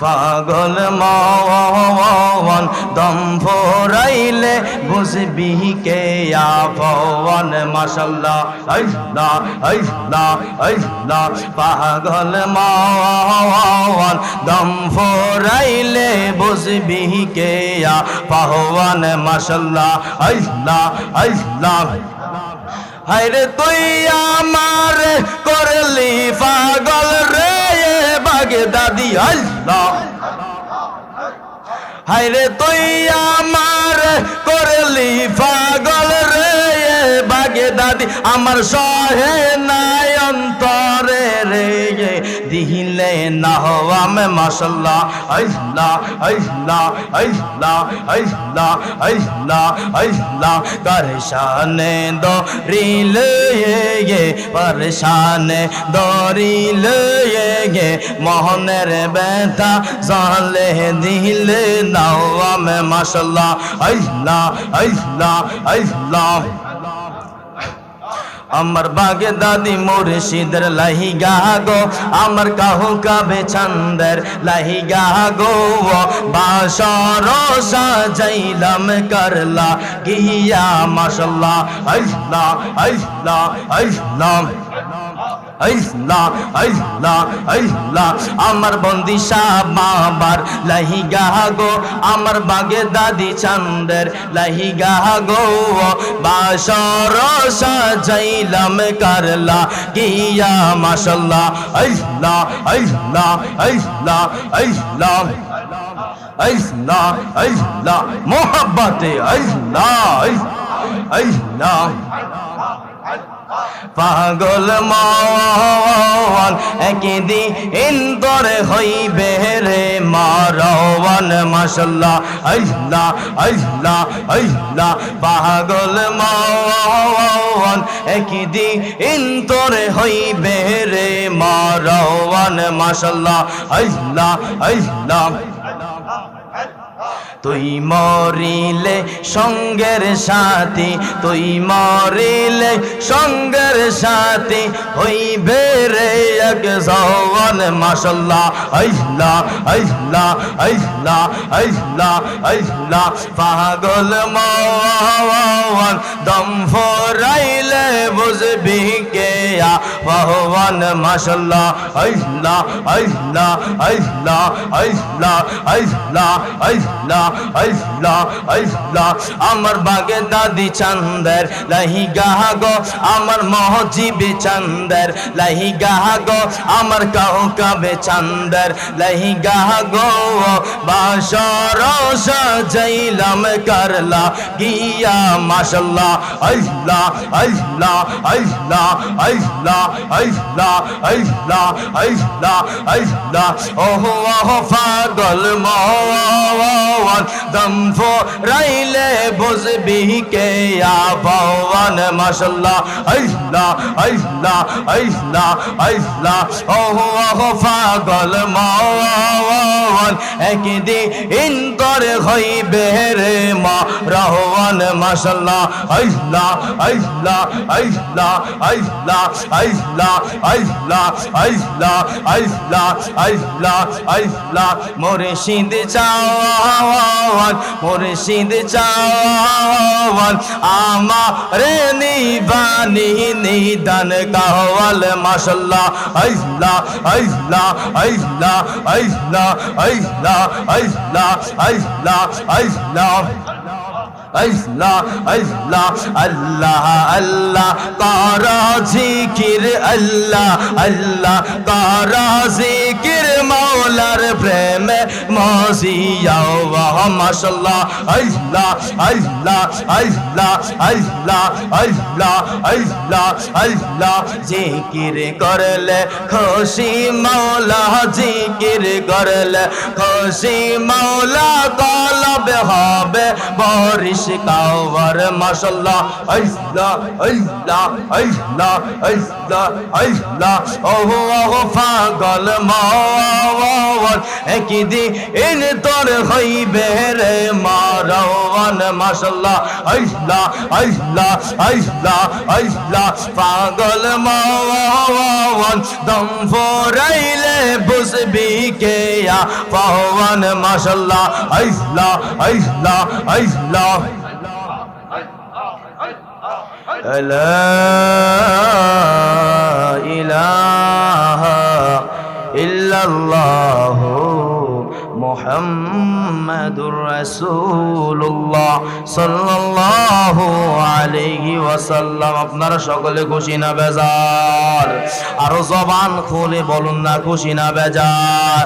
পাগল মন দম ফোরাইলে বুঝবি কে আপন মাসাল্লাহ আইসলা আইসলা আইসলা পাগল মন দম ফোরাইলে বুঝবি কে আপন মাসাল্লাহ আইসলা আইসলা হাইরে তুই আমার করলি পাগল রে। বাগে দাদি আল্লাহ। হাইরে তুই আমার করলি পাগল রে বাগে দাদি আমার সহে নাই। हिले ना हवा में माशाल्लाह अल्लाह अल्लाह अल्लाह अल्लाह अल्लाह अल्लाह परेशान दो रील ये परेशान दो रील ये মোহনের ব্যথা জালে দিলে নাও আমি মাশাল্লাহ আল্লাহ আল্লাহ আল্লাহ আমার বাগে দাদি মুর্শিদের লাহি গো, আমার কাহু কাবে ছন্দের লাহি গো বাসর সাজাইলাম করলা গিয়া, মাশাল্লাহ, আল্লাহ আল্লাহ আল্লাহ। আমার বন্দি মামার লাহি গাহাগো আমার বাগে দাদি চান্দের লাহি গাহাগো বাসর সাজাইলাম কারলা গিয়া মাসাল্লাহ আল্লাহ আল্লাহ আল্লাহ আল্লাহ। আল্লাহ আল্লাহ। মোহাব্বতে আল্লাহ আল্লাহ। পাগল মন একদি ইন্দরে হইবে রে মারওয়ান, মাশাল্লাহ আইল্লা আইল্লা আইল্লা পাগল মন একদি ইন্দরে হইবে রে মারওয়ান, মাশাল্লাহ আইল্লা আইল্লা তুই মরিলে সঙ্গের সাথী, তুই মরিলে সঙ্গের সাথী হইবে রে এক জওয়ান, মাশাল্লাহ আইল্লা আইল্লা আইল্লা আইল্লা আইল্লা পাগল মওয়ান দম ফরাইলে বুঝবি কে ভগবান মাশাল্লাহ আইল্লা আইল্লা আইল্লা আইল্লা আইল্লা আইল্লা আইল্লা আইল্লা আমার বাগে দাদি চান্দের, লাহি গো আমার মহজিবে চান্দের, লাহি গো আমার কাউ কাবে চান্দের, লাহি গো বাসর সাজাইলাম করলা গিয়া মাশাল্লাহ আইল্লা আইল্লা আইল্লা আইসলা আইসলা আইসলা আইসলা আইসলা ওহ ওহ পাগল মহ। দম রাইলে বুঝবি কে আবাওয়ান মাশাল্লাহ আইল্লা আইল্লা আইল্লা আইল্লা ওহো ওহো পাগল মওয়ান একদি ইন্তর হইবে রে মা রহমান মাশাল্লাহ আইল্লা আইল্লা আইল্লা আইল্লা আইল্লা আইল্লা আইল্লা মুর্শিদ চাওয়ান মুর্শিদ চাওয়ান আমারে নিবানি নিদান কাওয়াল মাশাল্লাহ আইল্লা আইল্লা আইল্লা আইল্লা আইল্লা আইল্লা আইল্লা আইল্লা আইল্লা আইল্লা আল্লাহ আল্লাহ কারা জিকির আল্লাহ আল্লাহ কারা জিকির মাওলার প্রেমে মসিয়াও মাশাল্লাহ আল্লাহ আল্লাহ আল্লাহ আল্লাহ আল্লাহ আল্লাহ আল্লাহ। জিকির করলে খুশি মাওলা, জিকির করলে খুশি মাওলা কলব হবে বরিশ কাওয়ার মাশাল্লাহ আল্লাহ আল্লাহ আল্লাহ আল্লাহ আল্লাহ। ওহ ওহ, পাগল মাওয়া একই দিকে দিন তোর হইবে রে মারওয়ান মাশাল্লাহ আল্লাহ আল্লাহ আল্লাহ আল্লাহ। পাগল মাওয়ান দম ফোরাইলে বুঝবি কে পাওয়ান মাশাল্লাহ আল্লাহ আল্লাহ আল্লাহ। لا রাসূলুল্লাহ সাল্লাল্লাহু আলাইহি ওয়াসাল্লাম। আপনারা সকলে খুশি না বেজার? আর জবান খুলে বলুন না খুশি না বেজার?